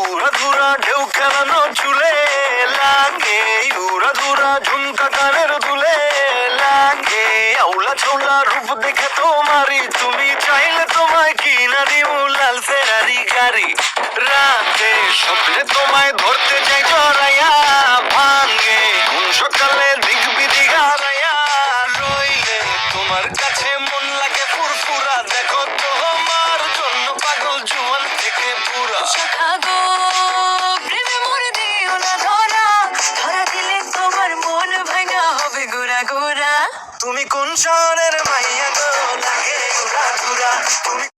উড়া ধুরা ঢেউ খেলানো ঝুলে লাগে উড়া ধুরা ঝুমকা গানের দুলে লাগে। আউলা ছৌলা রূপ দেখে তোমারি তুমি চাইলে তোমায় কিনারি লাল ফেরারি গাড়ি। তুমি কোন শহরের মাই